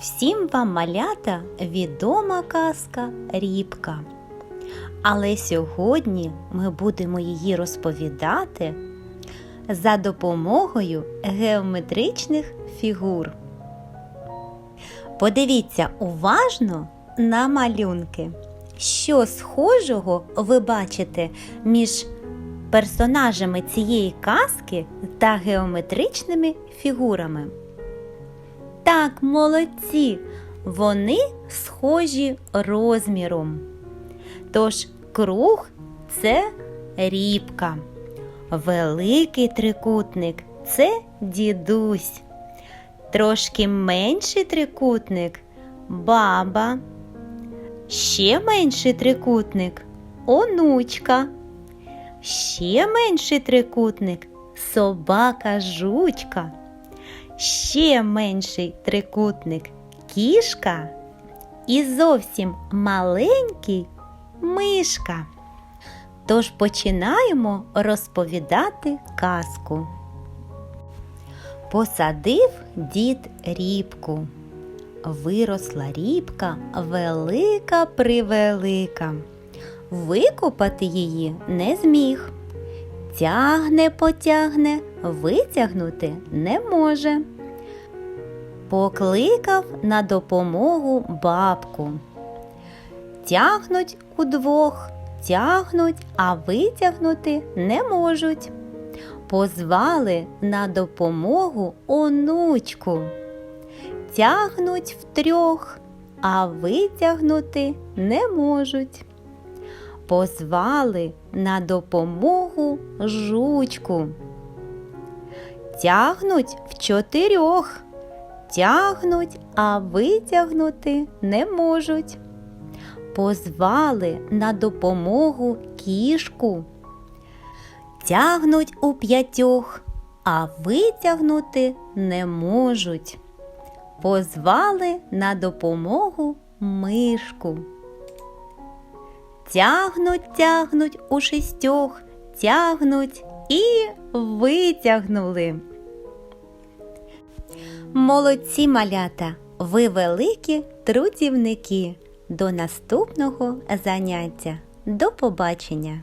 Всім вам малята відома казка Рібка. Але сьогодні ми будемо її розповідати за допомогою геометричних фігур. Подивіться уважно на малюнки. Що схожого ви бачите між персонажами цієї казки та геометричними фігурами? Так, молодці, вони схожі розміром. Тож круг це рібка, великий трикутник це дідусь, трошки менший трикутник баба, ще менший трикутник онучка, ще менший трикутник собака жучка ще менший трикутник кішка і зовсім маленький мишка. Тож починаємо розповідати казку. Посадив дід рібку. Виросла рібка велика превелика. Викопати її не зміг. Тягне, потягне, витягнути не може. Покликав на допомогу бабку. Тягнуть удвох, тягнуть, а витягнути не можуть. Позвали на допомогу онучку. Тягнуть втрьох, а витягнути не можуть позвали на допомогу жучку. Тягнуть в чотирьох, тягнуть, а витягнути не можуть. Позвали на допомогу кішку. Тягнуть у п'ятьох, а витягнути не можуть. Позвали на допомогу мишку. Тягнуть, тягнуть у шістьох, тягнуть і витягнули. Молодці малята, ви великі трудівники. До наступного заняття. До побачення!